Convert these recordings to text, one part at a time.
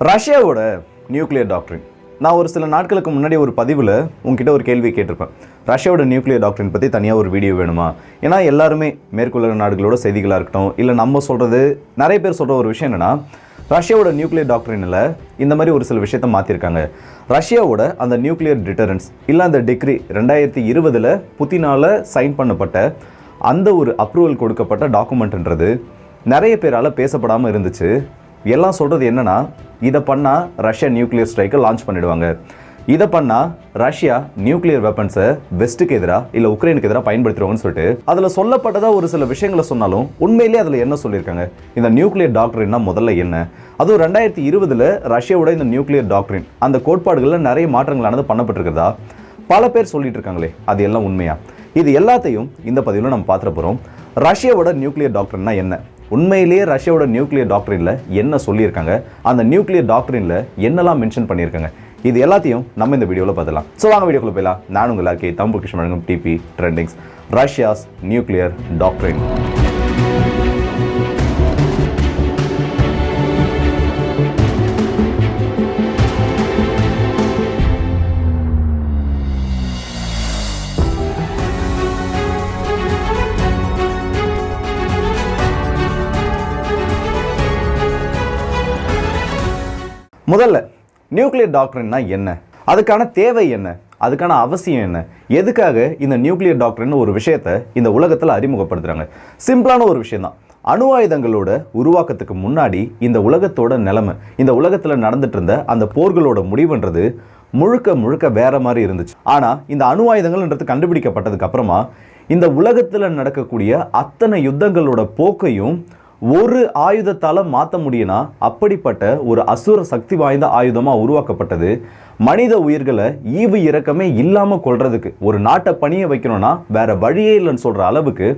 ரஷ்யாவோட நியூக்ளியர் டாக்டரின் நான் ஒரு சில நாட்களுக்கு முன்னாடி ஒரு பதிவில் உங்ககிட்ட ஒரு கேள்வி கேட்டிருப்பேன். ரஷ்யாவோட நியூக்ளியர் டாக்டரின் பற்றி தனியாக ஒரு வீடியோ வேணுமா? ஏன்னா எல்லாருமே மேற்குலக நாடுகளோட செய்திகளாக இருக்கட்டும் இல்லை நம்ம சொல்கிறது நிறைய பேர் சொல்கிற ஒரு விஷயம் என்னென்னா ரஷ்யாவோட நியூக்ளியர் டாக்டரினில் இந்த மாதிரி ஒரு சில விஷயத்த மாற்றிருக்காங்க ரஷ்யாவோட அந்த நியூக்ளியர் டிட்டரன்ஸ் இல்லை அந்த டிகிரி ரெண்டாயிரத்தி இருபதில் புத்தினால் சைன் பண்ணப்பட்ட அந்த ஒரு அப்ரூவல் கொடுக்கப்பட்ட டாக்குமெண்ட்ன்றது நிறைய பேரால் பேசப்படாமல் இருந்துச்சு. எல்லாம் சொல்கிறது என்னன்னா இதை பண்ணால் ரஷ்யா நியூக்ளியர் ஸ்ட்ரைக்கை லான்ச் பண்ணிடுவாங்க. இதை பண்ணால் ரஷ்யா நியூக்ளியர் வெப்பன்ஸை வெஸ்ட்டுக்கு எதிராக இல்லை உக்ரைனுக்கு எதிராக பயன்படுத்துவாங்கன்னு சொல்லிட்டு அதில் சொல்லப்பட்டதாக ஒரு சில விஷயங்களை சொன்னாலும் உண்மையிலேயே அதில் என்ன சொல்லியிருக்காங்க? இந்த நியூக்ளியர் டாக்டரின்னா முதல்ல என்ன? அதுவும் ரெண்டாயிரத்தி இருபதில் ரஷ்யாவோட இந்த நியூக்ளியர் டாக்டரின் அந்த கோட்பாடுகளில் நிறைய மாற்றங்களானது பண்ணப்பட்டிருக்கிறதா? பல பேர் சொல்லிட்டு இருக்காங்களே அது எல்லாம் உண்மையா? இது எல்லாத்தையும் இந்த பதிவில் நம்ம பார்த்துட்டு போகிறோம் ரஷ்யாவோட நியூக்ளியர் டாக்டர்னா என்ன? உண்மையிலேயே ரஷ்யாவோட நியூக்ளியர் டாக்டரினில் என்ன சொல்லியிருக்காங்க? அந்த நியூக்ளியர் டாக்டரினில் என்னெல்லாம் மென்ஷன் பண்ணியிருக்காங்க? இது எல்லாத்தையும் நம்ம இந்த வீடியோவில் பார்த்துலாம் ஸோ வாங்க வீடியோக்குள்ள போயிடலாம். நான் உங்கள் எல்லாருக்கே Thambu Krishnan DP trendings Russia's nuclear டாக்டரின் முதல்ல நியூக்ளியர் டாக்டர்னா என்ன? அதுக்கான தேவை என்ன? அதுக்கான அவசியம் என்ன? எதுக்காக இந்த நியூக்ளியர் டாக்டர்னு ஒரு விஷயத்தை இந்த உலகத்தில் அறிமுகப்படுத்துகிறாங்க சிம்பிளான ஒரு விஷயம் தான் அணு ஆயுதங்களோட உருவாக்கத்துக்கு முன்னாடி இந்த உலகத்தோட நிலைமை இந்த உலகத்தில் நடந்துட்டு இருந்த அந்த போர்களோட முடிவுன்றது முழுக்க முழுக்க வேற மாதிரி இருந்துச்சு. ஆனால் இந்த அணு ஆயுதங்கள்ன்றது கண்டுபிடிக்கப்பட்டதுக்கு அப்புறமா இந்த உலகத்தில் நடக்கக்கூடிய அத்தனை யுத்தங்களோட போக்கையும் ஒரு ஆயுதத்தால் மாற்ற முடியும்னா அப்படிப்பட்ட ஒரு அசுர சக்தி வாய்ந்த ஆயுதமாக உருவாக்கப்பட்டது. மனித உயிர்களை ஈவு இறக்கமே இல்லாமல் கொள்றதுக்கு ஒரு நாட்டை பணிய வைக்கணும்னா வேற வழியே இல்லைன்னு சொல்கிற அளவுக்கு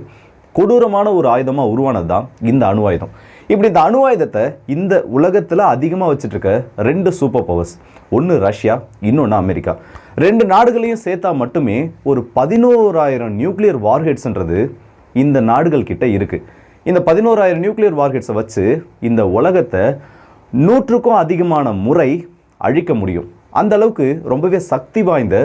கொடூரமான ஒரு ஆயுதமாக உருவானது தான் இந்த அணு ஆயுதம். இப்படி இந்த அணு ஆயுதத்தை இந்த உலகத்தில் அதிகமாக வச்சுட்ருக்க ரெண்டு சூப்பர் பவர்ஸ் ஒன்று ரஷ்யா இன்னொன்று அமெரிக்கா. ரெண்டு நாடுகளையும் சேர்த்தா மட்டுமே ஒரு பதினோராயிரம் நியூக்ளியர் வார்ஹெட்ஸ்ன்றது இந்த நாடுகள் கிட்ட இருக்குது இந்த பதினோராயிரம் நியூக்ளியர் வார்கெட்ஸை வச்சு இந்த உலகத்தை நூற்றுக்கும் அதிகமான முறை அழிக்க முடியும். அந்த அளவுக்கு ரொம்பவே சக்தி வாய்ந்த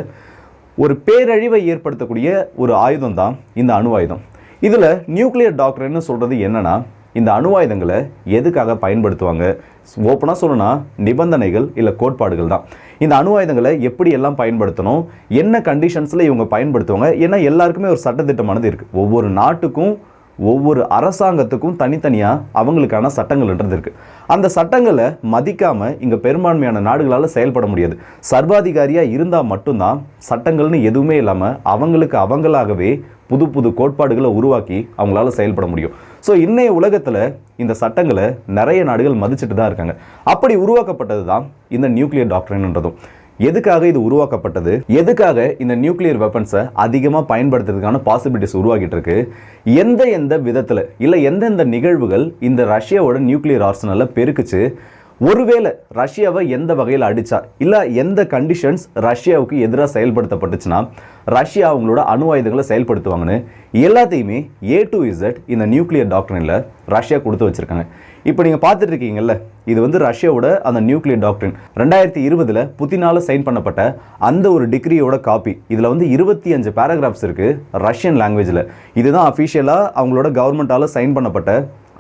ஒரு பேரழிவை ஏற்படுத்தக்கூடிய ஒரு ஆயுதம் தான் இந்த அணு ஆயுதம். இதில் நியூக்ளியர் டாக்டர்னு சொல்கிறது என்னென்னா இந்த அணு ஆயுதங்களை எதுக்காக பயன்படுத்துவாங்க? ஓப்பனாக சொல்லணும்னா நிபந்தனைகள் இல்லை கோட்பாடுகள் தான். இந்த அணு ஆயுதங்களை எப்படி எல்லாம் பயன்படுத்தணும்? என்ன கண்டிஷன்ஸில் இவங்க பயன்படுத்துவாங்க? ஏன்னா எல்லாருக்குமே ஒரு சட்டத்திட்டமானது இருக்குது ஒவ்வொரு நாட்டுக்கும் ஒவ்வொரு அரசாங்கத்துக்கும் தனித்தனியாக அவங்களுக்கான சட்டங்கள்ன்றது இருக்குது அந்த சட்டங்களை மதிக்காமல் இங்கே பெரும்பான்மையான நாடுகளால் செயல்பட முடியாது. சர்வாதிகாரியாக இருந்தால் மட்டும்தான் சட்டங்கள்னு எதுவுமே இல்லாமல் அவங்களுக்கு அவங்களாகவே புது புது கோட்பாடுகளை உருவாக்கி அவங்களால செயல்பட முடியும். ஸோ இன்றைய உலகத்தில் இந்த சட்டங்களை நிறைய நாடுகள் மதிச்சுட்டு தான் இருக்காங்க. அப்படி உருவாக்கப்பட்டது தான் இந்த நியூக்ளியர் டாக்டர்ன்றதும் எதுக்காக இது உருவாக்கப்பட்டது? எதுக்காக இந்த நியூக்ளியர் வெப்பன்ஸை அதிகமாக பயன்படுத்துறதுக்கான பாசிபிலிட்டிஸ் உருவாக்கிட்டு இருக்கு? எந்த எந்த விதத்தில்? இல்லை எந்தெந்த நிகழ்வுகள் இந்த ரஷ்யாவோட நியூக்ளியர் ஆர்சனலில் பெருக்குச்சு? ஒருவேளை ரஷ்யாவை எந்த வகையில் அடித்தா இல்லை எந்த கண்டிஷன்ஸ் ரஷ்யாவுக்கு எதிராக செயல்படுத்தப்பட்டுச்சுன்னா ரஷ்யா அவங்களோட அணு ஆயுதங்களை செயல்படுத்துவாங்கன்னு எல்லாத்தையுமே ஏ டு இசட் இந்த நியூக்ளியர் டாக்டரினில் ரஷ்யா கொடுத்து வச்சுருக்காங்க. இப்போ நீங்கள் பார்த்துட்டு இருக்கீங்கல்ல இது வந்து ரஷ்யாவோட அந்த நியூக்ளியர் டாக்டரின். ரெண்டாயிரத்தி இருபதில் புத்தினால சைன் பண்ணப்பட்ட அந்த ஒரு டிகிரியோட காப்பி. இதில் வந்து இருபத்தி அஞ்சு பேராகிராஃப்ஸ் இருக்குது ரஷ்யன் லாங்குவேஜில் இதுதான் அஃபிஷியலாக அவங்களோட கவர்மெண்ட்டால் சைன் பண்ணப்பட்ட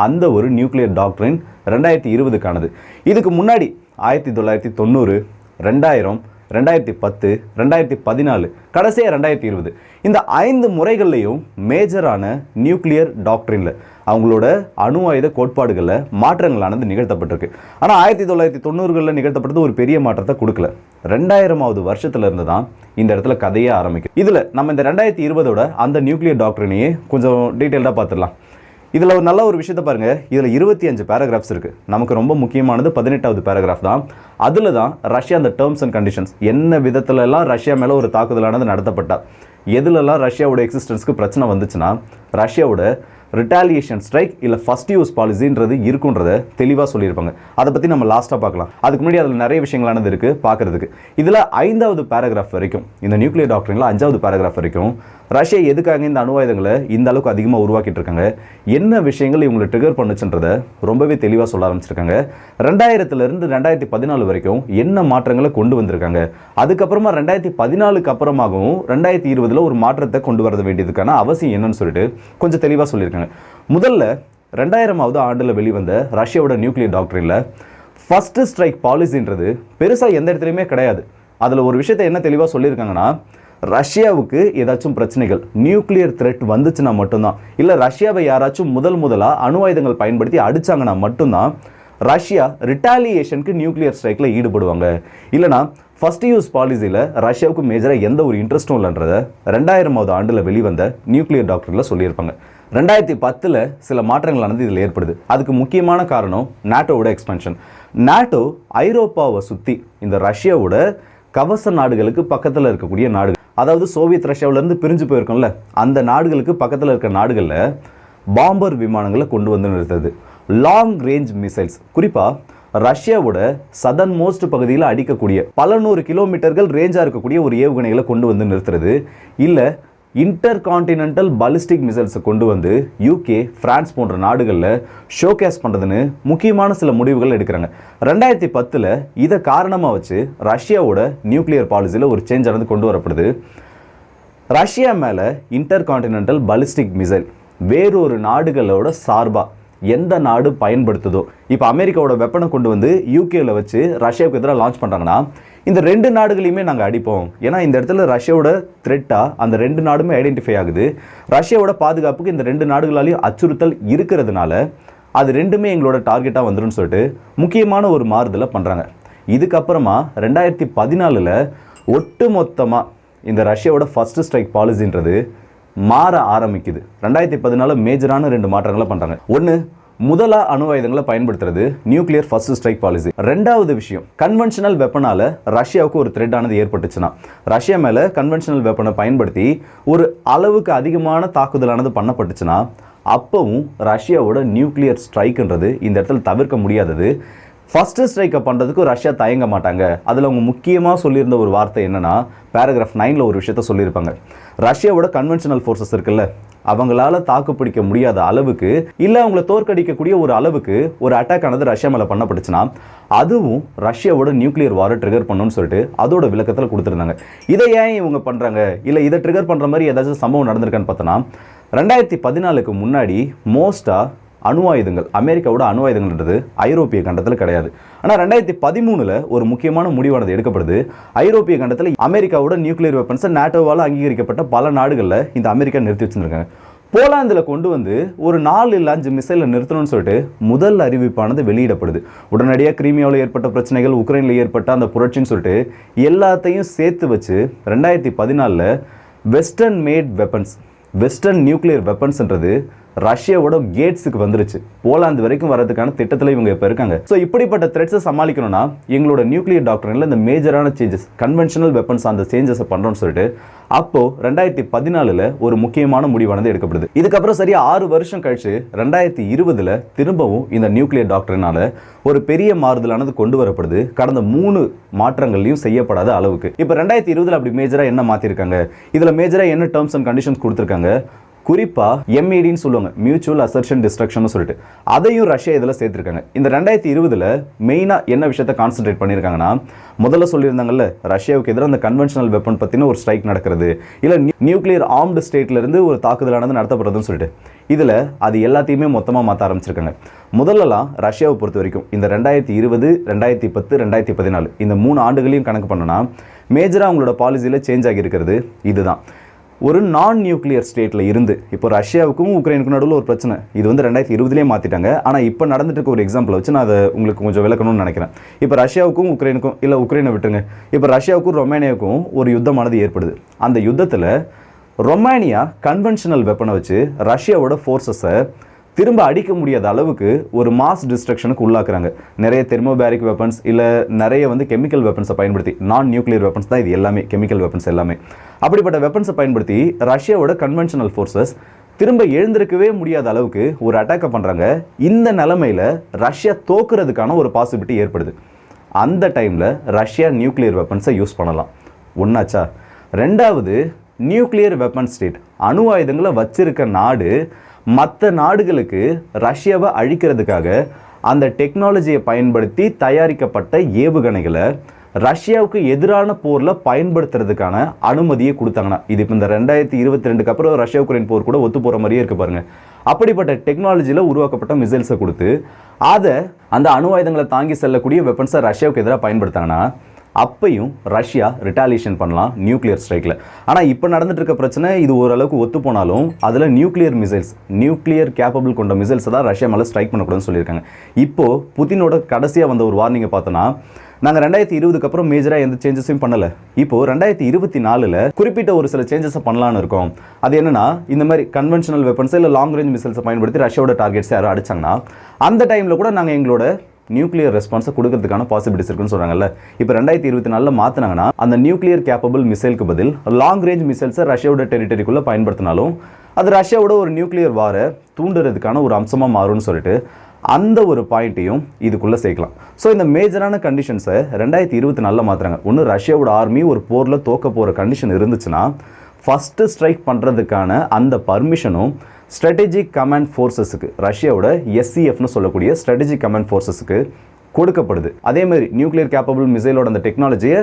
அந்த ஒரு நியூக்ளியர் டாக்டரின் ரெண்டாயிரத்தி இருபதுக்கானது. இதுக்கு முன்னாடி ஆயிரத்தி தொள்ளாயிரத்தி தொண்ணூறு ரெண்டாயிரம் ரெண்டாயிரத்தி பத்து ரெண்டாயிரத்தி பதினாலு கடைசியாக ரெண்டாயிரத்தி இருபது. இந்த ஐந்து முறைகள்லையும் மேஜரான நியூக்ளியர் டாக்டரினில் அவங்களோட அணு ஆயுத கோட்பாடுகளில் மாற்றங்களானது நிகழ்த்தப்பட்டிருக்கு. ஆனால் ஆயிரத்தி தொள்ளாயிரத்தி தொண்ணூறுகளில் நிகழ்த்தப்பட்டது ஒரு பெரிய மாற்றத்தை கொடுக்கல. ரெண்டாயிரமாவது வருஷத்துல இருந்து தான் இந்த இடத்துல கதையே ஆரம்பிக்கும் இதில் நம்ம இந்த ரெண்டாயிரத்தி இருபதோட அந்த நியூக்ளியர் டாக்டரினையே கொஞ்சம் டீட்டெயில்டாக பார்த்துடலாம் இதில் ஒரு நல்ல ஒரு விஷயத்தை பாருங்கள் இதில் இருபத்தி அஞ்சு பேராகிராஃப்ஸ் இருக்குது நமக்கு ரொம்ப முக்கியமானது பதினெட்டாவது பேராகிராஃப் தான். அதில் தான் ரஷ்யா அந்த டேர்ம்ஸ் அண்ட் கண்டிஷன்ஸ் என்ன விதத்துலலாம் ரஷ்யா மேலே ஒரு தாக்குதலானது நடத்தப்பட்டால் எதுலலாம் ரஷ்யாவோட எக்ஸிஸ்டன்ஸ்க்கு பிரச்சனை வந்துச்சுன்னா ரஷ்யாவோட ரிட்டாலியேஷன் ஸ்ட்ரைக் இல்லை ஃபஸ்ட் யூஸ் பாலிசின்றது இருக்குன்றத தெளிவாக சொல்லியிருப்பாங்க. அதை பற்றி நம்ம லாஸ்ட்டாக பார்க்கலாம். அதுக்கு முன்னாடி அதில் நிறைய விஷயங்களானது இருக்குது பார்க்குறதுக்கு. இதில் ஐந்தாவது பேராகிராஃப் வரைக்கும் இந்த நியூக்ளியர் டாக்டரிங்கில் அஞ்சாவது பேராகிராஃப் வரைக்கும் ரஷ்யா எதுக்காக இந்த அணு ஆயுதங்களை இந்த அளவுக்கு அதிகமாக உருவாக்கிட்டு இருக்காங்க என்ன விஷயங்கள் இவங்களை ட்ரிகர் பண்ணுச்சுன்றத ரொம்பவே தெளிவாக சொல்ல ஆரம்பிச்சிருக்காங்க. ரெண்டாயிரத்துலேருந்து ரெண்டாயிரத்தி பதினாலு வரைக்கும் என்ன மாற்றங்களை கொண்டு வந்திருக்காங்க? அதுக்கப்புறமா ரெண்டாயிரத்தி பதினாலுக்கு அப்புறமாகவும் ரெண்டாயிரத்தி இருபதில் ஒரு மாற்றத்தை கொண்டு வர வேண்டியதுக்கான அவசியம் என்னன்னு சொல்லிட்டு கொஞ்சம் தெளிவாக சொல்லியிருக்காங்க. முதல்ல ரெண்டாயிரமாவது ஆண்டில் வெளிவந்த ரஷ்யாவோட நியூக்ளியர் டாக்டரில் ஃபஸ்ட்டு ஸ்ட்ரைக் பாலிசின்றது பெருசாக எந்த இடத்துலையுமே கிடையாது. அதில் ஒரு விஷயத்தை என்ன தெளிவாக சொல்லியிருக்காங்கன்னா ரஷ்யாவுக்கு ஏதாச்சும் பிரச்சனைகள் நியூக்ளியர் த்ரெட் வந்துச்சுன்னா மட்டும்தான். இல்லை ரஷ்யாவை யாராச்சும் முதல் முதலாக அணு ஆயுதங்கள் பயன்படுத்தி அடிச்சாங்கன்னா மட்டும்தான் ரஷ்யா ரிட்டாலியேஷனுக்கு நியூக்ளியர் ஸ்ட்ரைக்கில் ஈடுபடுவாங்க. இல்லைனா ஃபஸ்ட் யூஸ் பாலிசியில் ரஷ்யாவுக்கு மேஜராக எந்த ஒரு இன்ட்ரெஸ்ட்டும் இல்லைன்றத ரெண்டாயிரமாவது ஆண்டில் வெளிவந்த நியூக்ளியர் டாக்டரில் சொல்லியிருப்பாங்க. ரெண்டாயிரத்தி பத்தில் சில மாற்றங்களானது இதில் ஏற்படுது. அதுக்கு முக்கியமான காரணம் நாட்டோவோட எக்ஸ்பென்ஷன் நாட்டோ ஐரோப்பாவை சுற்றி இந்த ரஷ்யாவோட கவச நாடுகளுக்கு பக்கத்தில் இருக்கக்கூடிய நாடுகள். அதாவது சோவியத் ரஷ்யாவிலேருந்து பிரிஞ்சு போயிருக்கோம்ல அந்த நாடுகளுக்கு பக்கத்தில் இருக்கிற நாடுகளில் பாம்பர் விமானங்களை கொண்டு வந்து நிறுத்தது லாங் ரேஞ்ச் மிசைல்ஸ் குறிப்பாக ரஷ்யாவோட சதன் மோஸ்ட் பகுதியில் அடிக்கக்கூடிய பல நூறு கிலோமீட்டர்கள் ரேஞ்சாக இருக்கக்கூடிய ஒரு ஏவுகணைகளை கொண்டு வந்து நிறுத்துறது. இல்லை இன்டர் கான்டினென்டல் பாலிஸ்டிக் மிசைல்ஸை கொண்டு வந்து யூகே பிரான்ஸ் போன்ற நாடுகளில் ஷோகேஸ் பண்ணுறதுன்னு முக்கியமான சில முடிவுகள் எடுக்கிறாங்க. ரெண்டாயிரத்தி பத்தில் இதை காரணமாக வச்சு ரஷ்யாவோட நியூக்ளியர் பாலிசியில் ஒரு சேஞ்ச் ஆனது கொண்டு வரப்படுது. ரஷ்யா மேலே இன்டர் கான்டினென்டல் பாலிஸ்டிக் மிசைல் வேறொரு நாடுகளோட சார்பாக எந்த நாடு பயன்படுத்துதோ இப்போ அமெரிக்காவோட வெப்பனை கொண்டு வந்து யூகேவில் வச்சு ரஷ்யாவுக்கு எதிராக லான்ச் பண்ணுறாங்கன்னா இந்த ரெண்டு நாடுகளையுமே நாங்கள் அடிப்போம். ஏன்னா இந்த இடத்துல ரஷ்யாவோட த்ரெட்டாக அந்த ரெண்டு நாடுமே ஐடென்டிஃபை ஆகுது. ரஷ்யாவோட பாதுகாப்புக்கு இந்த ரெண்டு நாடுகளாலையும் அச்சுறுத்தல் இருக்கிறதுனால அது ரெண்டுமே எங்களோட டார்கெட்டாக வந்துடும் சொல்லிட்டு முக்கியமான ஒரு மாறுதலை பண்ணுறாங்க இதுக்கப்புறமா ரெண்டாயிரத்தி பதினாலில் ஒட்டு மொத்தமாக இந்த ரஷ்யாவோட ஃபஸ்ட்டு ஸ்ட்ரைக் பாலிசின்றது மாற ஆரம்பிக்குது. ரெண்டாயிரத்தி பதினாலு மேஜரான ரெண்டு மாற்றங்களை பண்ணுறாங்க ஒன்று முதலா அணு ஆயுதங்களை பயன்படுத்துறது நியூக்ளியர் ஃபர்ஸ்ட் ஸ்ட்ரைக் பாலிசி ரெண்டாவது விஷயம் கன்வென்ஷனல் வெப்பனால ரஷ்யாவுக்கு ஒரு த்ரெட் ஆனது ஏற்பட்டுச்சுன்னா. ரஷ்யா மேலே கன்வென்ஷனல் வெப்பனை பயன்படுத்தி ஒரு அளவுக்கு அதிகமான தாக்குதலானது பண்ணப்பட்டுச்சுன்னா அப்பவும் ரஷ்யாவோட நியூக்ளியர் ஸ்ட்ரைக்குன்றது இந்த இடத்துல தவிர்க்க முடியாதது. ஃபஸ்ட்டு ஸ்ட்ரைக்கை பண்ணுறதுக்கு ரஷ்யா தயங்க மாட்டாங்க. அதில் அவங்க முக்கியமாக சொல்லியிருந்த ஒரு வார்த்தை என்னென்னா பேராகிராஃப் நைனில் ஒரு விஷயத்த சொல்லியிருப்பாங்க. ரஷ்யாவோட கன்வென்ஷனல் ஃபோர்ஸஸ் இருக்குல்ல அவங்களால தாக்குப்பிடிக்க முடியாத அளவுக்கு இல்லை அவங்கள தோற்கடிக்கக்கூடிய ஒரு அளவுக்கு ஒரு அட்டாக் ஆனது ரஷ்யா மேலே பண்ணப்பட்டுச்சுன்னா அதுவும் ரஷ்யாவோட நியூக்ளியர் வாரை ட்ரிகர் பண்ணணும்னு சொல்லிட்டு அதோட விளக்கத்தில் கொடுத்துருந்தாங்க. இதை ஏன் இவங்க பண்ணுறாங்க இல்லை இதை ட்ரிகர் பண்ணுற மாதிரி ஏதாச்சும் சம்பவம் நடந்திருக்கான்னு பார்த்தோன்னா ரெண்டாயிரத்தி பதினாலுக்கு முன்னாடி மோஸ்ட்டாக அணு ஆயுதங்கள் அமெரிக்காவோட அணு ஆயுதங்கள்ன்றது ஐரோப்பிய கண்டத்தில் கிடையாது. ஆனால் ரெண்டாயிரத்தி பதிமூணில் ஒரு முக்கியமான முடிவானது எடுக்கப்படுது. ஐரோப்பிய கண்டத்தில் அமெரிக்காவோட நியூக்ளியர் வெப்பன்ஸை நாட்டோவால் அங்கீகரிக்கப்பட்ட பல நாடுகளில் இந்த அமெரிக்கா நிறுத்தி வச்சுருக்காங்க போலாந்தில் கொண்டு வந்து ஒரு நாலு இல்லை அஞ்சு மிசைலை நிறுத்தணும்னு சொல்லிட்டு முதல் அறிவிப்பானது வெளியிடப்படுது. உடனடியாக கிரீமியாவில் ஏற்பட்ட பிரச்சனைகள் உக்ரைனில் ஏற்பட்ட அந்த புரட்சின்னு சொல்லிட்டு எல்லாத்தையும் சேர்த்து வச்சு ரெண்டாயிரத்தி பதினாலில் western made weapons western nuclear வெப்பன்ஸ்ன்றது ரஷ்யாவோட கேட்ஸுக்கு வந்துருச்சு. போலாந்து வரைக்கும் வரதுக்கான திட்டத்தில் இவங்க இப்போ இருக்காங்க. ஸோ இப்படிப்பட்ட த்ரெட்ஸை சமாளிக்கணும்னா எங்களோட நியூக்ளியர் டாக்டரில் இந்த மேஜரான சேஞ்சஸ் கன்வென்ஷனல் வெப்பன்ஸ் அந்த சேஞ்சஸை பண்ணுறோம்னு சொல்லிட்டு அப்போது ரெண்டாயிரத்தி பதினாலில் ஒரு முக்கியமான முடிவானது எடுக்கப்படுது. இதுக்கப்புறம் சரியாக ஆறு வருஷம் கழிச்சு ரெண்டாயிரத்தி இருபதில் திரும்பவும் இந்த நியூக்ளியர் டாக்டர்னால ஒரு பெரிய மாறுதலானது கொண்டு வரப்படுது. கடந்த மூணு மாற்றங்கள்லையும் செய்யப்படாத அளவுக்கு. இப்போ ரெண்டாயிரத்தி இருபதில் அப்படி மேஜராக என்ன மாற்றிருக்காங்க இதில் மேஜராக என்ன டேர்ம்ஸ் அண்ட் கண்டிஷன்ஸ் கொடுத்துருக்காங்க? குறிப்பாக எம்இடின்னு சொல்லுவாங்க. மியூச்சுவல் அசர்ஷன் டிஸ்ட்ரக்ஷன் சொல்லிட்டு. அதையும் ரஷ்யா இதில் சேர்த்துருக்காங்க. இந்த ரெண்டாயிரத்தி இருபதில் மெயினாக என்ன விஷயத்தை கான்சென்ட்ரேட் பண்ணியிருக்காங்கன்னா முதல்ல சொல்லியிருந்தாங்கல்ல ரஷ்யாவுக்கு எதிராக அந்த கன்வென்ஷனல் வெப்பன் பற்றின ஒரு ஸ்ட்ரைக் நடக்கிறது. இல்லை நியூக்ளியர் ஆர்ம்டு ஸ்டேட்லேருந்து ஒரு தாக்குதலானது நடத்தப்படுறதுன்னு சொல்லிட்டு. இதில் அது எல்லாத்தையுமே மொத்தமாக மாற்ற ஆரம்பிச்சிருக்காங்க. முதல்லலாம் ரஷ்யாவை பொறுத்த வரைக்கும் இந்த ரெண்டாயிரத்தி இருபது ரெண்டாயிரத்தி பத்து ரெண்டாயிரத்தி பதினாலு இந்த மூணு ஆண்டுகளையும் கணக்கு பண்ணோன்னா மேஜராக அவங்களோட பாலிசியில் சேஞ்ச் ஆகியிருக்கிறது இதுதான். ஒரு நான் நியூக்ளியர் ஸ்டேட்டில் இருந்து இப்போ ரஷ்யாவுக்கும் உக்ரைனுக்கும் நடுவில் ஒரு பிரச்சனை. இது வந்து ரெண்டாயிரத்தி இருபதுலேயே மாற்றிட்டாங்க ஆனால் இப்போ நடந்துட்டு இருக்க ஒரு எக்ஸாம்பிள் வச்சு நான் அதை உங்களுக்கு கொஞ்சம் விளக்கணும்னு நினைக்கிறேன். இப்போ ரஷ்யாவுக்கும் உக்ரைனுக்கும் இல்லை உக்ரைனை விட்டுருங்க. இப்போ ரஷ்யாவுக்கும் ரொமேனியாவுக்கும் ஒரு யுத்தமானது ஏற்படுது. அந்த யுத்தத்தில் ரொமேனியா கன்வென்ஷனல் வெப்பனை வச்சு ரஷ்யாவோட ஃபோர்ஸஸை திரும்ப அடிக்க முடியாத அளவுக்கு ஒரு மாஸ் டிஸ்ட்ரக்ஷனுக்கு உள்ளாக்குறாங்க. நிறைய தெர்மோபேரிக் வெப்பன்ஸ் இல்லை நிறைய வந்து கெமிக்கல் வெப்பன்ஸை பயன்படுத்தி நான் நியூக்ளியர் வெப்பன்ஸ் தான் இது எல்லாமே கெமிக்கல் வெப்பன்ஸ் எல்லாமே. அப்படிப்பட்ட வெப்பன்ஸை பயன்படுத்தி ரஷ்யாவோட கன்வென்ஷனல் ஃபோர்ஸஸ் திரும்ப எழுந்திருக்கவே முடியாத அளவுக்கு ஒரு அட்டாக்கை பண்ணுறாங்க இந்த நிலமையில் ரஷ்யா தோக்குறதுக்கான ஒரு பாசிபிலிட்டி ஏற்படுது. அந்த டைமில் ரஷ்யா நியூக்ளியர் வெப்பன்ஸை யூஸ் பண்ணலாம். ஒன்றாச்சா ரெண்டாவது நியூக்ளியர் வெப்பன் ஸ்டேட் அணு ஆயுதங்களை வச்சிருக்க நாடு மற்ற நாடுகளுக்கு ரஷ்யாவை அழிக்கிறதுக்காக அந்த டெக்னாலஜியை பயன்படுத்தி தயாரிக்கப்பட்ட ஏவுகணைகளை ரஷ்யாவுக்கு எதிரான போரில் பயன்படுத்துறதுக்கான அனுமதியை கொடுத்தாங்கன்னா இது இப்போ இந்த ரெண்டாயிரத்தி இருபத்தி ரெண்டுக்கு அப்புறம் ரஷ்யா உக்ரைன் போர் கூட ஒத்து போகிற மாதிரியே இருக்கு பாருங்கள் அப்படிப்பட்ட டெக்னாலஜியில் உருவாக்கப்பட்ட மிசைல்ஸை கொடுத்து அதை அந்த அணு ஆயுதங்களை தாங்கி செல்லக்கூடிய வெப்பன்ஸை ரஷ்யாவுக்கு எதிராக பயன்படுத்தாங்கன்னா அப்பையும் ரஷ்யா ரிட்டாலியேஷன் பண்ணலாம் நியூக்ளியர் ஸ்ட்ரைக்கில் ஆனால் இப்போ நடந்துட்டு இருக்க பிரச்சனை இது ஓரளவுக்கு ஒத்து போனாலும் அதில் நியூக்ளியர் மிசைல்ஸ் நியூக்ளியர் கேப்பபிள் கொண்ட மிசைல்ஸை தான் ரஷ்யா மேலே ஸ்ட்ரைக் பண்ணக்கூடாதுன்னு சொல்லியிருக்காங்க. இப்போ புதினோட கடைசியாக வந்த ஒரு வார்னிங்கை பார்த்தோன்னா நாங்கள் ரெண்டாயிரத்தி இருபதுக்கு அப்புறம் மேஜராக எந்த சேஞ்சஸும் பண்ணலை. இப்போது ரெண்டாயிரத்தி இருபத்தி நாலில் குறிப்பிட்ட ஒரு சில சேஞ்சஸை பண்ணலான்னு இருக்கோம். அது என்னன்னா இந்த மாதிரி கன்வென்ஷனல் வெப்பன்ஸ் இல்லை லாங் ரேஞ்ச் மிசைல்ஸை பயன்படுத்தி ரஷ்யாவோட டார்கெட்ஸ் யாரும் அடிச்சாங்கன்னா அந்த டைமில் கூட நாங்கள் எங்களோட நியூக்ளியர் ரெஸ்பான்ஸை கொடுக்கறதுக்கான பாசிபிலிட்டிஸ் இருக்குன்னு சொல்கிறாங்கல்ல இப்போ ரெண்டாயிரத்தி இருபத்தி நாலில் மாற்றினாங்கன்னா அந்த நியூக்ளியர் கேப்பபிள் மிசைலுக்கு பதில் லாங் ரேஞ்ச் மிசைல்ஸை ரஷ்யாவோட டெரிட்டரிக்குள்ளே பயன்படுத்தினாலும் அது ரஷ்யாவோட ஒரு நியூக்ளியர் வாரை தூண்டுறதுக்கான ஒரு அம்சமாக மாறும்னு சொல்லிட்டு அந்த ஒரு பாயிண்ட்டையும் இதுக்குள்ளே சேர்க்கலாம். ஸோ இந்த மேஜரான கண்டிஷன்ஸை ரெண்டாயிரத்தி இருபத்தி நாலில் மாற்றுறாங்க ஒன்று ரஷ்யாவோட ஆர்மி ஒரு போரில் தோக்க போகிற கண்டிஷன் இருந்துச்சுன்னா ஃபஸ்ட்டு ஸ்ட்ரைக் பண்ணுறதுக்கான அந்த பர்மிஷனும் ஸ்ட்ராட்டஜிக் கமாண்ட் ஃபோர்ஸஸுக்கு ரஷ்யாவோட எஸ்சிஎஃப்னு சொல்லக்கூடிய ஸ்ட்ராட்டஜிக் கமாண்ட் ஃபோர்ஸஸுக்கு கொடுக்கப்படுது. அதே மாதிரி நியூக்ளியர் கேப்பபிள் மிசைலோட அந்த டெக்னாலஜியை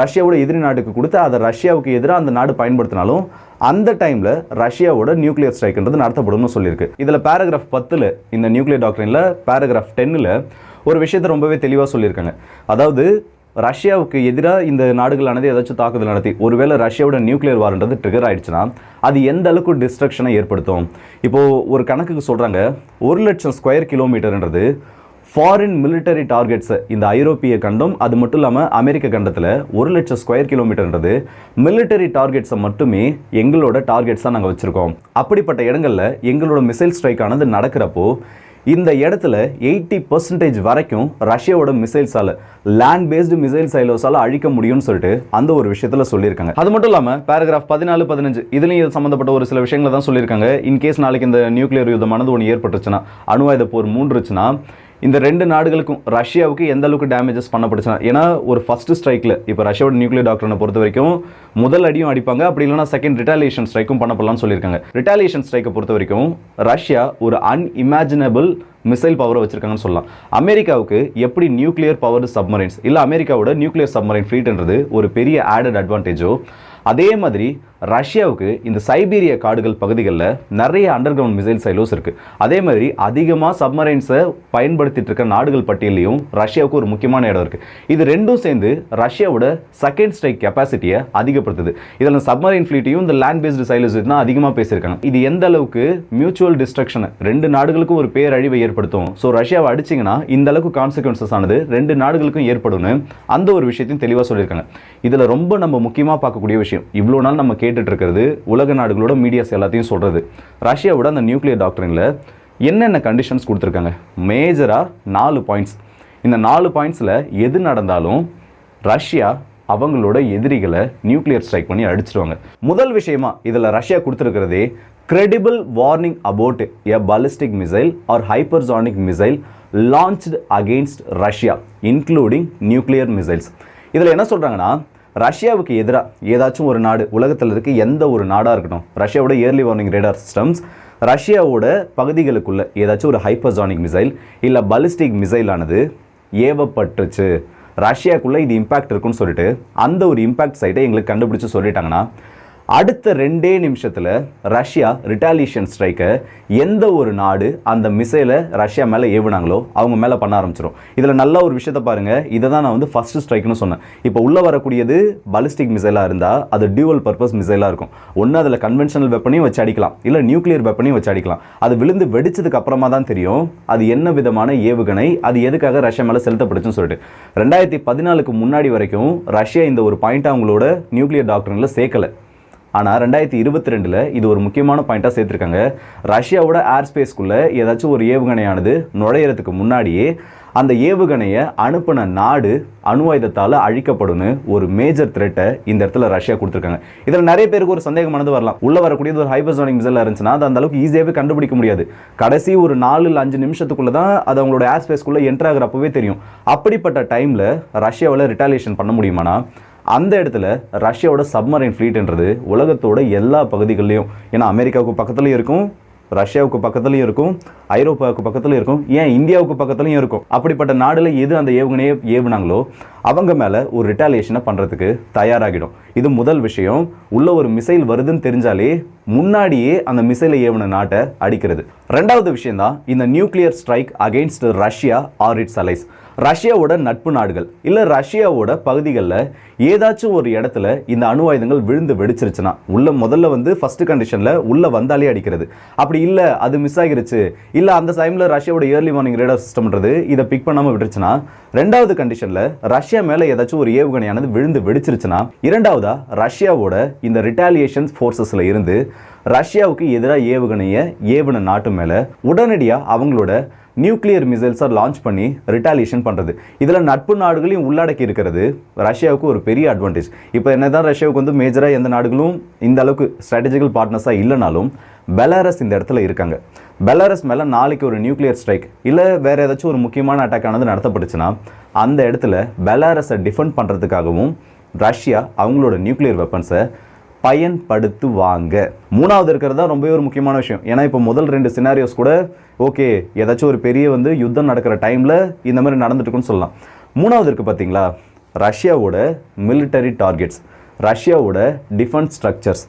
ரஷ்யாவோட எதிரி நாட்டுக்கு கொடுத்து அதை ரஷ்யாவுக்கு எதிராக அந்த நாடு பயன்படுத்தினாலும் அந்த டைமில் ரஷ்யாவோட நியூக்ளியர் ஸ்ட்ரைக்ன்றது நடத்தப்படும்னு சொல்லியிருக்கு. இதில் பேராகிராஃப் பத்தில் இந்த நியூக்ளியர் டாக்டரினில் பேராகிராஃப் டென்னில் ஒரு விஷயத்தை ரொம்பவே தெளிவாக சொல்லியிருக்காங்க. அதாவது ரஷ்யாவுக்கு எதிராக இந்த நாடுகளானது ஏதாச்சும் தாக்குதல் நடத்தி ஒருவேளை ரஷ்யாவோட நியூக்ளியர் வார்ன்றது ட்ரிகர் ஆயிடுச்சுன்னா அது எந்த அளவுக்கு டிஸ்ட்ரக்ஷனை ஏற்படுத்தும்? இப்போது ஒரு கணக்குக்கு சொல்கிறாங்க ஒரு லட்சம் ஸ்கொயர் கிலோமீட்டர்ன்றது ஃபாரின் மிலிட்டரி டார்கெட்ஸை இந்த ஐரோப்பிய கண்டம் அது மட்டும் இல்லாமல் அமெரிக்க கண்டத்தில் ஒரு லட்சம் ஸ்கொயர் கிலோமீட்டர்ன்றது மிலிட்டரி டார்கெட்ஸை மட்டுமே எங்களோட டார்கெட்ஸாக நாங்கள் வச்சுருக்கோம். அப்படிப்பட்ட இடங்களில் எங்களோட மிசைல் ஸ்ட்ரைக் ஆனது நடக்கிறப்போ இந்த இடத்துல எயிட்டி பர்சன்டேஜ் வரைக்கும் ரஷ்யாவோட மிசைல்ஸால் லேண்ட் பேஸ்டு மிசைல் சைலோஸால் அழிக்க முடியும்னு சொல்லிட்டு அந்த ஒரு விஷயத்தில் சொல்லியிருக்காங்க. அது மட்டும் இல்லாமல் பேராகிராஃப் பதினாலு பதினஞ்சு இதுலையும் இது சம்மந்தப்பட்ட ஒரு சில விஷயங்களை தான் சொல்லியிருக்காங்க. இன்கேஸ் நாளைக்கு இந்த நியூக்ளியர் யுத்தமானது ஒன்று ஏற்பட்டுச்சுன்னா அணுவாயுத போர் மூன்றுச்சுன்னா இந்த ரெண்டு நாடுகளுக்கும் ரஷ்யாவுக்கு எந்த அளவுக்கு டேமேஜஸ் பண்ணப்படுச்சுன்னா ஏன்னா ஒரு ஃபஸ்ட்டு ஸ்ட்ரைக்கில் இப்போ ரஷ்யாவோட நியூக்ளியர் டாக்டரை பொறுத்த வரைக்கும் முதல் அடியும் அடிப்பாங்க அப்படி இல்லைனா செகண்ட் ரிட்டாலியேஷன் ஸ்ட்ரைக்கும் பண்ணப்படலாம்னு சொல்லியிருக்காங்க. ரிட்டாலியேஷன் ஸ்ட்ரைக்கை பொறுத்த வரைக்கும் ரஷ்யா ஒரு அன்இமேஜினபிள் மிசைல் பவரை வச்சிருக்காங்கன்னு சொல்லலாம். அமெரிக்காவுக்கு எப்படி நியூக்ளியர் பவர் சப்மரைன்ஸ் இல்லை அமெரிக்காவோட நியூக்ளியர் சப்மரைன் ஃப்ளீட்ன்றது ஒரு பெரிய ஆடட் அட்வான்டேஜோ அதே மாதிரி ரஷ்யாவுக்கு இந்த சைபீரியா காடுகள் பகுதிகளில் நிறைய அண்டர் கிரவுண்ட் மிசைல் சைலோஸ் இருக்குது அதே மாதிரி அதிகமாக சப்மரைன்ஸை பயன்படுத்திட்டு இருக்க நாடுகள் பட்டியலையும் ரஷ்யாவுக்கு ஒரு முக்கியமான இடம் இருக்குது இது ரெண்டும் சேர்ந்து ரஷ்யாவோட செகண்ட் ஸ்ட்ரைக் கெப்பாசிட்டியை அதிகப்படுத்துது. இதில் சப்மரைன் ஃப்ளீட்டையும் இந்த லேண்ட் பேஸ்டு சைலோஸ் தான் அதிகமாக பேசியிருக்காங்க. இது எந்த அளவுக்கு மியூச்சுவல் டிஸ்ட்ரக்ஷனை ரெண்டு நாடுகளுக்கும் ஒரு பேரழிவை ஏற்படுத்தும். ஸோ ரஷ்யாவை அடிச்சிங்கன்னா இந்த அளவுக்கு கான்சிக்வன்சஸ் ஆனது ரெண்டு நாடுகளுக்கும் ஏற்படும்னு அந்த ஒரு விஷயத்தையும் தெளிவாக சொல்லியிருக்காங்க. இதில் ரொம்ப நம்ம முக்கியமாக பார்க்கக்கூடிய விஷயம் இவ்வளோ நாள் நம்ம கே இருக்கிறது உலக நாடுகளோட மீடியாஸ் எல்லாத்தையும் சொல்கிறது ரஷ்யாவோட அந்த நியூக்ளியர் டாக்டரினில் என்னென்ன கண்டிஷன்ஸ் கொடுத்துருக்காங்க? மேஜராக நாலு பாயிண்ட்ஸ் இந்த நாலு பாயிண்ட்ஸில் எது நடந்தாலும் ரஷ்யா அவங்களோட எதிரிகளை நியூக்ளியர் ஸ்ட்ரைக் பண்ணி அடிச்சிடுவாங்க. முதல் விஷயமா இதில் Russia கொடுத்துருக்கிறதே credible warning about a ballistic missile or hypersonic missile launched against Russia including nuclear missiles இதில் என்ன சொல்கிறாங்கன்னா ரஷ்யாவுக்கு எதிராக ஏதாச்சும் ஒரு நாடு உலகத்தில் இருக்க எந்த ஒரு நாடாக இருக்கட்டும் ரஷ்யாவோட இயர்லி வார்னிங் ரேடார் சிஸ்டம்ஸ் ரஷ்யாவோட பகுதிகளுக்குள்ள ஏதாச்சும் ஒரு ஹைப்பர்சானிக் மிசைல் இல்லை பலிஸ்டிக் மிசைலானது ஏவப்பட்டுச்சு. ரஷ்யாக்குள்ளே இது இம்பேக்ட் இருக்குன்னு சொல்லிட்டு அந்த ஒரு இம்பேக்ட் சைட்டை எங்களுக்கு கண்டுபிடிச்சு சொல்லிட்டாங்கன்னா அடுத்த ரெண்டே நிமிஷத்தில் ரஷ்யா ரிட்டாலியேஷன் ஸ்ட்ரைக்கை எந்த ஒரு நாடு அந்த மிசைலை ரஷ்யா மேலே ஏவுனாங்களோ அவங்க மேலே பண்ண ஆரம்பிச்சிடும் இதில் நல்ல ஒரு விஷயத்தை பாருங்கள் இதை தான் நான் வந்து ஃபஸ்ட்டு ஸ்ட்ரைக்னு சொன்னேன். இப்போ உள்ளே வரக்கூடியது பாலிஸ்டிக் மிசைலாக இருந்தால் அது டியூவல் பர்பஸ் மிசைலாக இருக்கும். ஒன்று அதில் கன்வென்ஷனல் வெப்பனையும் வச்சு அடிக்கலாம். இல்லை நியூக்ளியர் வெப்பனையும் வச்சு அடிக்கலாம். அது விழுந்து வெடிச்சதுக்கு அப்புறமா தான் தெரியும் அது என்ன விதமான ஏவுகணை அது எதுக்காக ரஷ்யா மேலே செலுத்தப்படுச்சுன்னு சொல்லிட்டு. ரெண்டாயிரத்தி பதினாலுக்கு முன்னாடி வரைக்கும் ரஷ்யா இந்த ஒரு பாயிண்ட் அவங்களோட நியூக்ளியர் டாக்டரில் சேர்க்கலை. ஆனால் ரெண்டாயிரத்தி இருபத்தி ரெண்டில் இது ஒரு முக்கியமான பாயிண்ட்டாக சேர்த்துருக்காங்க. ரஷ்யாவோட ஏர் ஸ்பேஸ்க்குள்ளே ஏதாச்சும் ஒரு ஏவுகணையானது நுழையிறதுக்கு முன்னாடியே அந்த ஏவுகணையை அனுப்பின நாடு அணு ஆயுதத்தால் அழிக்கப்படும்னு ஒரு மேஜர் த்ரெட்டை இந்த இடத்துல ரஷ்யா கொடுத்துருக்காங்க. இதில் நிறைய பேருக்கு ஒரு சந்தேகமானது வரலாம். உள்ளே வரக்கூடியது ஒரு ஹைபர்சோனிக் மிசைலாக இருந்துச்சுன்னா அது அந்த அளவுக்கு ஈஸியாகவே கண்டுபிடிக்க முடியாது. கடைசி ஒரு நாலு இல்லை அஞ்சு நிமிஷத்துக்குள்ள தான் அது அவங்களோட ஏர் ஸ்பேஸ்க்குள்ளே என்ட்ராகிறப்பவே தெரியும். அப்படிப்பட்ட டைமில் ரஷ்யாவில் ரிட்டாலியேஷன் பண்ண முடியுமானா அந்த இடத்துல ரஷ்யாவோட சப்மரைன் ஃப்ளீட்ன்றது உலகத்தோட எல்லா பகுதிகள்லையும். ஏன்னா அமெரிக்காவுக்கு பக்கத்துலையும் இருக்கும் ரஷ்யாவுக்கு பக்கத்துலையும் இருக்கும் ஐரோப்பாவுக்கு பக்கத்துலையும் இருக்கும் ஏன் இந்தியாவுக்கு பக்கத்துலையும் இருக்கும். அப்படிப்பட்ட நாடுல எது அந்த ஏவுகணையை ஏவுனாங்களோ அவங்க மேலே ஒரு ரிட்டாலியேஷனை பண்ணுறதுக்கு தயாராகிடும். இது முதல் விஷயம். உள்ள ஒரு மிசைல் வருதுன்னு தெரிஞ்சாலே முன்னாடியே அந்த மிசைலை ஏவுன நாட்டை அடிக்கிறது. ரெண்டாவது விஷயம் தான் இந்த nuclear strike against Russia or its allies ரஷ்யாவோட நட்பு நாடுகள் இல்லை ரஷ்யாவோட பகுதிகளில் ஏதாச்சும் ஒரு இடத்துல இந்த அணு ஆயுதங்கள் விழுந்து வெடிச்சிருச்சுன்னா உள்ள முதல்ல வந்து ஃபர்ஸ்ட் கண்டிஷனில் உள்ளே வந்தாலே அடிக்கிறது. அப்படி இல்லை அது மிஸ் ஆகிருச்சு இல்லை அந்த டைமில் ரஷ்யாவோட இயர்லி மார்னிங் ரேடார் சிஸ்டம்ன்றது இதை பிக் பண்ணாமல் விட்டுருச்சுன்னா ரெண்டாவது கண்டிஷனில் ரஷ்யா மேலே ஏதாச்சும் ஒரு ஏவுகணையானது விழுந்து வெடிச்சிருச்சுன்னா இரண்டாவதா ரஷ்யாவோட இந்த ரிட்டாலியேஷன் ஃபோர்ஸஸில் இருந்து ரஷ்யாவுக்கு எதிராக ஏவுகணையை ஏவுன நாட்டு மேலே உடனடியாக அவங்களோட நியூக்ளியர் மிசைல்ஸை லான்ச் பண்ணி ரிட்டாலியேஷன் பண்ணுறது இதில் நட்பு நாடுகளையும் உள்ளடக்கி இருக்கிறது. ரஷ்யாவுக்கு ஒரு பெரிய அட்வான்டேஜ் இப்போ என்ன தான் ரஷ்யாவுக்கு வந்து மேஜராக எந்த நாடுகளும் இந்த அளவுக்கு ஸ்ட்ராட்டஜிக்கல் பார்ட்னர்ஸாக இல்லைனாலும் பெலாரஸ் இந்த இடத்துல இருக்காங்க. பெலாரஸ் மேலே நாளைக்கு ஒரு நியூக்ளியர் ஸ்ட்ரைக் இல்லை வேறு ஏதாச்சும் ஒரு முக்கியமான அட்டாக் ஆனது நடத்தப்பட்டுச்சுன்னா அந்த இடத்துல பெலாரஸை டிஃபெண்ட் பண்ணுறதுக்காகவும் ரஷ்யா அவங்களோட நியூக்ளியர் வெப்பன்ஸை பயன்படுத்துவாங்க. மூணாவது இருக்கிறது தான் ரொம்பவே ஒரு முக்கியமான விஷயம். ஏன்னா இப்போ முதல் ரெண்டு சினாரியோஸ் கூட ஓகே ஏதாச்சும் ஒரு பெரிய வந்து யுத்தம் நடக்கிற டைமில் இந்த மாதிரி நடந்துட்டுருக்குன்னு சொல்லலாம். மூணாவது இருக்குது பார்த்தீங்களா ரஷ்யாவோட மிலிட்டரி டார்கெட்ஸ் ரஷ்யாவோட டிஃபென்ஸ் ஸ்ட்ரக்சர்ஸ்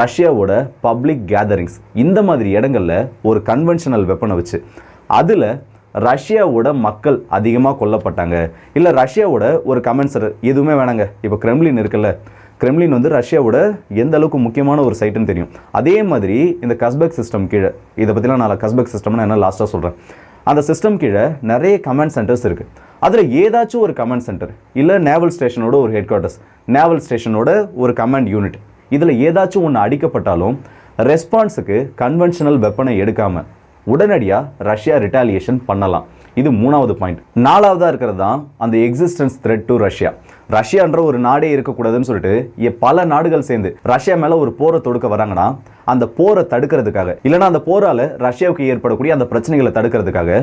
ரஷ்யாவோட பப்ளிக் கேதரிங்ஸ் இந்த மாதிரி இடங்களில் ஒரு கன்வென்ஷனல் வெப்பனை வச்சு அதில் ரஷ்யாவோட மக்கள் அதிகமாக கொல்லப்பட்டாங்க. இல்லை ரஷ்யாவோட ஒரு கமெண்ட்ஸர் எதுவுமே வேணாங்க. இப்போ கிரெம்லின் இருக்குல்ல கிரெம்லின் வந்து ரஷ்யாவோட எந்த அளவுக்கு முக்கியமான ஒரு சைட்டுன்னு தெரியும். அதே மாதிரி இந்த கஸ்பெக் சிஸ்டம் கீழே இதை பற்றிலாம் நான் கஸ்பெக் சிஸ்டம்னு என்ன லாஸ்ட்டாக சொல்கிறேன் அந்த சிஸ்டம் கீழே நிறைய கமாண்ட் சென்டர்ஸ் இருக்குது அதில் ஏதாச்சும் ஒரு கமாண்ட் சென்டர் இல்லை நேவல் ஸ்டேஷனோட ஒரு ஹெட் குவார்ட்டர்ஸ் நேவல் ஸ்டேஷனோட ஒரு கமாண்ட் யூனிட் இதில் ஏதாச்சும் ஒன்று அடிக்கப்பட்டாலும் ரெஸ்பான்ஸுக்கு கன்வென்ஷனல் வெப்பனை எடுக்காமல் உடனடியாக ரஷ்யா ரிட்டாலியேஷன் பண்ணலாம். இது மூணாவது பாயிண்ட் நாலாவதாக இருக்கிறது தான் அந்த எக்ஸிஸ்டன்ஸ் த்ரெட் டு ரஷ்யா ரஷ்யான்ற ஒரு நாடே இருக்கக்கூடாதுன்னு சொல்லிட்டு பல நாடுகள் சேர்ந்து ரஷ்யா மேலே ஒரு போரை தொடுக்க வராங்கன்னா அந்த போரை தடுக்கிறதுக்காக இல்லைன்னா அந்த போரால் ரஷ்யாவுக்கு ஏற்படக்கூடிய அந்த பிரச்சனைகளை தடுக்கிறதுக்காக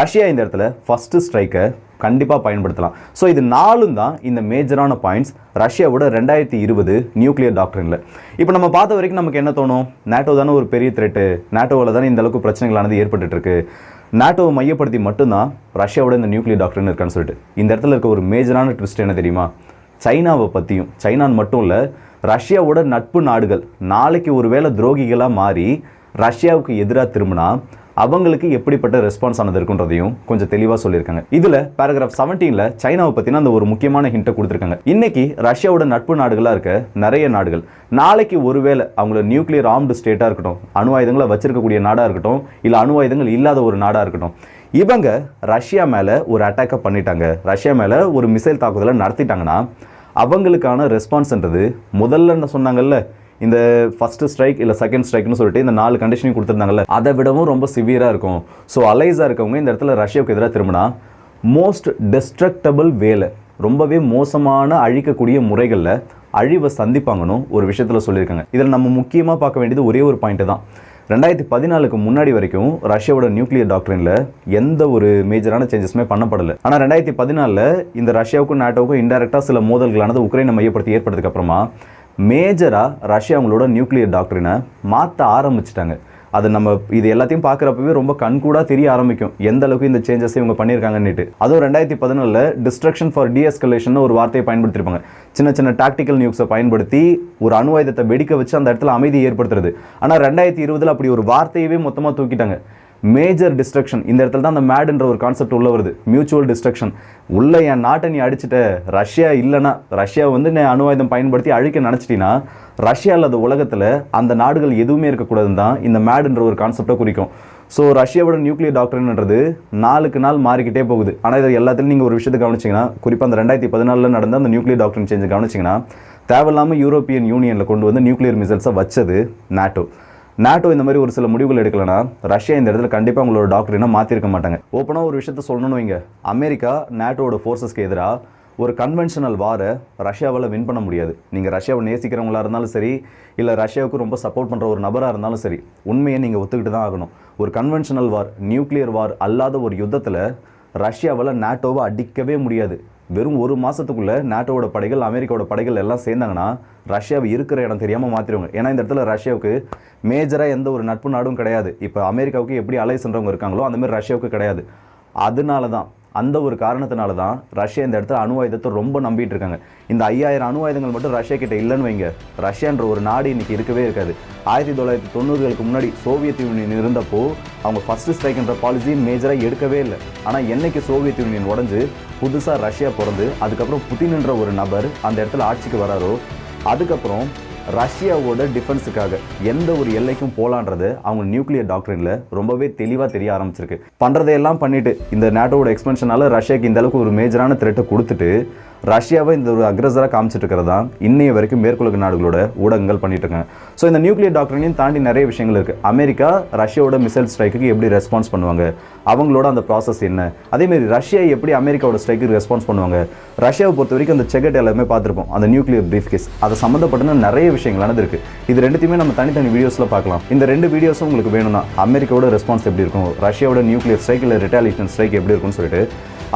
ரஷ்யா இந்த இடத்துல ஃபஸ்ட்டு ஸ்ட்ரைக்கை கண்டிப்பாக பயன்படுத்தலாம். ஸோ இது நாலும் தான் இந்த மேஜரான பாயிண்ட்ஸ் ரஷ்யாவோட ரெண்டாயிரத்தி இருபது நியூக்ளியர் டாக்டரில் இப்போ நம்ம பார்த்த வரைக்கும் நமக்கு என்ன தோணும்? நேட்டோ தானே ஒரு பெரிய த்ரெட்டு நேட்டோவில் தானே இந்த அளவுக்கு பிரச்சனைகளானது ஏற்பட்டுருக்கு நாட்டோவை மையப்படுத்தி மட்டும்தான் ரஷ்யாவோட இந்த நியூக்ளியர் டாக்டர்னு இருக்கான்னு சொல்லிட்டு. இந்த இடத்துல இருக்க ஒரு மேஜரான ட்விஸ்ட் என்ன தெரியுமா? சைனாவை பற்றியும் சைனான்னு மட்டும் இல்லை ரஷ்யாவோட நட்பு நாடுகள் நாளைக்கு ஒருவேளை துரோகிகளாக மாறி ரஷ்யாவுக்கு எதிராக திரும்பினா அவங்களுக்கு எப்படிப்பட்ட ரெஸ்பான்ஸ் ஆனது இருக்குன்றதையும் கொஞ்சம் தெளிவாக சொல்லியிருக்காங்க. இதில் பேராகிராஃப் செவன்டீனில் சைனாவை பற்றின அந்த ஒரு முக்கியமான ஹிண்ட்டை கொடுத்துருக்காங்க. இன்னைக்கு ரஷ்யாவோட நட்பு நாடுகளாக இருக்க நிறைய நாடுகள். நாளைக்கு ஒருவேளை அவங்கள நியூக்ளியர் ஆர்ம்டு ஸ்டேட்டாக இருக்கட்டும் அணு ஆயுதங்களை வச்சிருக்கக்கூடிய நாடாக இருக்கட்டும் இல்லை அணு ஆயுதங்கள் இல்லாத ஒரு நாடாக இருக்கட்டும் இவங்க ரஷ்யா மேலே ஒரு அட்டாக்கை பண்ணிட்டாங்க. ரஷ்யா மேலே ஒரு மிசைல் தாக்குதலை நடத்திட்டாங்கன்னா அவங்களுக்கான ரெஸ்பான்ஸ்ன்றது முதல்ல என்ன சொன்னாங்கல்ல இந்த ஃபர்ஸ்ட் ஸ்ட்ரைக் இல்லை செகண்ட் ஸ்ட்ரைக்னு சொல்லிட்டு இந்த நாலு கண்டிஷனையும் கொடுத்துருந்தாங்கல்ல அதை விடவும் ரொம்ப சிவியராக இருக்கும். ஸோ அலைஸாக இருக்கவங்க இந்த இடத்துல ரஷ்யாவுக்கு எதிராக திரும்பினா மோஸ்ட் டெஸ்ட்ரக்டபிள் வேலை ரொம்பவே மோசமான அழிக்கக்கூடிய முறைகளில் அழிவை சந்திப்பாங்கன்னு ஒரு விஷயத்தில் சொல்லியிருக்காங்க. இதில் நம்ம முக்கியமாக பார்க்க வேண்டியது ஒரே ஒரு பாயிண்ட்டு தான். ரெண்டாயிரத்தி பதினாலுக்கு முன்னாடி வரைக்கும் ரஷ்யாவோட நியூக்ளியர் டாக்டரின்ல எந்த ஒரு மேஜரான சேஞ்சஸுமே பண்ணப்படலை. ஆனால் ரெண்டாயிரத்தி பதினாலில் இந்த ரஷ்யாவுக்கும் நாட்டோவுக்கும் இன்டெரக்டாக சில மோதல்களானது உக்ரைனை மையப்படுத்தி ஏற்பட்டதுக்கப்புறமா மேஜராக ரஷ்யா அவங்களோட நியூக்ளியர் டாக்டரினை மாற்ற ஆரம்பிச்சிட்டாங்க. அது நம்ம இது எல்லாத்தையும் பார்க்குறப்பவே ரொம்ப கண்கூடாக தெரிய ஆரம்பிக்கும். எந்த அளவுக்கு இந்த சேஞ்சஸ் இவங்க பண்ணியிருக்காங்கன்னுட்டு. அதுவும் ரெண்டாயிரத்தி பதினாலில் டிஸ்ட்ரக்ஷன் ஃபார் டிஎஸ்கலேஷன் ஒரு வார்த்தையை பயன்படுத்திருப்பாங்க சின்ன சின்ன டாக்டிக்கல் நியூஸை பயன்படுத்தி ஒரு அணு ஆயுதத்தை வெடிக்க வச்சு அந்த இடத்துல அமைதியை ஏற்படுத்துறது. ஆனால் ரெண்டாயிரத்தி இருபதில் அப்படி ஒரு வார்த்தையவே மொத்தமாக தூக்கிட்டாங்க. மேஜர் டிஸ்ட்ரக்ஷன் இந்த இடத்துல தான் அந்த மேடுன்ற ஒரு கான்செப்ட் உள்ள வருது. மியூச்சுவல் டிஸ்ட்ரக்ஷன் உள்ள என் நாட்டை நீ அடிச்சுட்ட. ரஷ்யா இல்லைன்னா ரஷ்யா வந்து நீ அணுவாயுதம் பயன்படுத்தி அழிக்க நினச்சிட்டினா ரஷ்யா இல்லாத உலகத்தில் அந்த நாடுகள் எதுவுமே இருக்கக்கூடாதுன்னு தான் இந்த மேடுன்ற ஒரு கான்செப்டை குறிக்கும். ஸோ ரஷ்யாவோட நியூக்ளியர் டாக்டர்ன்றது நாளுக்கு நாள் மாறிக்கிட்டே போகுது. ஆனால் இது எல்லாத்துலையும் நீங்கள் ஒரு விஷயத்தை கவனிச்சிங்கன்னா குறிப்பாக அந்த ரெண்டாயிரத்தி பதினாலில் நடந்த அந்த நியூக்ளியர் டாக்டர் சேஞ்சு கவனிச்சிங்கன்னா தேவையில்லாமல் யூரோப்பியன் யூனியனில் கொண்டு வந்து நியூக்ளியர் மிசைல்ஸை வச்சது நாட்டோ நாட்டோ இந்த மாதிரி ஒரு சில முடிவுகள் எடுக்கலனா ரஷ்யா இந்த இடத்துல கண்டிப்பாக உங்களோட டாக்டரினா மாற்றிருக்க மாட்டாங்க. ஓப்பனாக ஒரு விஷயத்த சொல்லணும்னு வைங்க. அமெரிக்கா நாட்டோட ஃபோர்ஸஸ்க்கு எதிராக ஒரு கன்வென்ஷனல் வாரை ரஷ்யாவால் வின் பண்ண முடியாது. நீங்கள் ரஷ்யாவை நேசிக்கிறவங்களா இருந்தாலும் சரி இல்லை ரஷ்யாவுக்கு ரொம்ப சப்போர்ட் பண்ணுற ஒரு நபராக இருந்தாலும் சரி உண்மையை நீங்கள் ஒத்துக்கிட்டு தான் ஆகணும். ஒரு கன்வென்ஷனல் வார் நியூக்ளியர் வார் அல்லாத ஒரு யுத்தத்தில் ரஷ்யாவால் நாட்டோவை அடிக்கவே முடியாது. வெறும் ஒரு மாதத்துக்குள்ளே நாட்டோவோட படைகள் அமெரிக்காவோட படைகள் எல்லாம் சேர்ந்தாங்கன்னா ரஷ்யாவை இருக்கிற இடம் தெரியாமல் மாற்றிடுவாங்க ஏன்னா இந்த இடத்துல ரஷ்யாவுக்கு மேஜராக எந்த ஒரு நட்பு நாடும் கிடையாது. இப்போ அமெரிக்காவுக்கு எப்படி அலை சென்றவங்க இருக்காங்களோ அந்தமாதிரி ரஷ்யாவுக்கு கிடையாது. அதனால தான் அந்த ஒரு காரணத்தினால தான் ரஷ்யா இந்த இடத்துல அணு ஆயுதத்தை ரொம்ப நம்பிட்டு இருக்காங்க. இந்த ஐயாயிரம் அணு ஆயுதங்கள் மட்டும் ரஷ்யா கிட்ட இல்லைன்னு வைங்க. ரஷ்யான்ற ஒரு நாடு இன்னைக்கு இருக்கவே இருக்காது. ஆயிரத்தி தொள்ளாயிரத்தி தொண்ணூறுகளுக்கு முன்னாடி சோவியத் யூனியன் இருந்தப்போ அவங்க ஃபர்ஸ்ட் ஸ்ட்ரைக்ன்ற பாலிசி மேஜராக எடுக்கவே இல்லை. ஆனால் என்னைக்கு சோவியத் யூனியன் உடஞ்சு புதுசாக ரஷ்யா பிறந்து அதுக்கப்புறம் புதின்ன்ற ஒரு நபர் அந்த இடத்துல ஆட்சிக்கு வராரோ அதுக்கப்புறம் ரஷ்யாவோட டிஃபென்ஸுக்காக எந்த ஒரு எல்லைக்கும் போலான்றது அவங்க நியூக்ளியர் டாக்டரின்ல ரொம்பவே தெளிவாக தெரிய ஆரம்பிச்சிருக்கு. பண்ணுறதையெல்லாம் பண்ணிட்டு இந்த நேட்டோட எக்ஸ்பென்ஷனால ரஷ்யாக்கு இந்த அளவுக்கு ஒரு மேஜரான த்ரெட்டை கொடுத்துட்டு ரஷ்யாவை இந்த ஒரு அக்ரஸராக காமிச்சிட்டு இருக்கிறதா இன்னைய வரைக்கும் மேற்குலக நாடுகளோட ஊடகங்கள் பண்ணிட்டு இருக்காங்க ஸோ இந்த நியூக்ளியர் டாக்டரினையும் தாண்டி நிறைய விஷயங்கள் இருக்குது அமெரிக்கா ரஷ்யாவோட மிசைல் ஸ்ட்ரைக்கு எப்படி ரெஸ்பான்ஸ் பண்ணுவாங்க? அவங்களோட அந்த ப்ராசஸ் என்ன? அதேமாரி ரஷ்யா எப்படி அமெரிக்காவோட ஸ்ட்ரைக்கு ரெஸ்பான்ஸ் பண்ணுவாங்க? ரஷ்யாவை பொறுத்த வரைக்கும் அந்த செகட் எல்லாமே பார்த்துருப்போம். அந்த நியூக்ளியர் பிரீஃப் கேஸ் அதை சம்மந்தப்பட்ட நிறைய விஷயங்களானது இருக்குது இது ரெண்டுத்தையுமே நம்ம தனித்தனி வீடியோஸில் பார்க்கலாம். இந்த ரெண்டு வீடியோஸும் உங்களுக்கு வேணும்னா அமெரிக்காவோட ரெஸ்பான்ஸ் எப்படி இருக்கும்? ரஷ்யாவோட நியூக்ளியர் ஸ்ட்ரைக் இல்லை ரிட்டாலியேஷன் ஸ்ட்ரைக் எப்படி இருக்கும்னு சொல்லிட்டு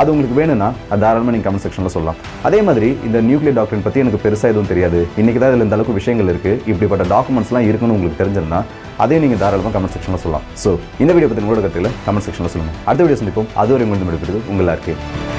அது உங்களுக்கு வேணும்னா அது தாராளமாக நீங்கள் கமெண்ட் செக்ஷனில் சொல்லலாம். அதே மாதிரி இந்த நியூக்ளியர் டாக்டரின் பற்றி எனக்கு பெருசாக எதுவும் தெரியாது. இன்றைக்கி தான் இதில் இந்த அளவுக்கு விஷயங்கள் இருக்குது இப்படிப்பட்ட டாக்குமெண்ட்ஸ்லாம் இருக்குன்னு உங்களுக்கு தெரிஞ்சிருந்தா அதையும் நீங்கள் தாராளமாக கமெண்ட் செக்ஷனில் சொல்லலாம். ஸோ இந்த வீடியோ பற்றி உங்களோட கருத்தில் கமெண்ட் செக்ஷனில் சொல்லுங்கள் அடுத்த வீடியோ சந்திப்போம். அதுவரை உங்களுக்கு முடிப்பது உங்களாக இருக்குது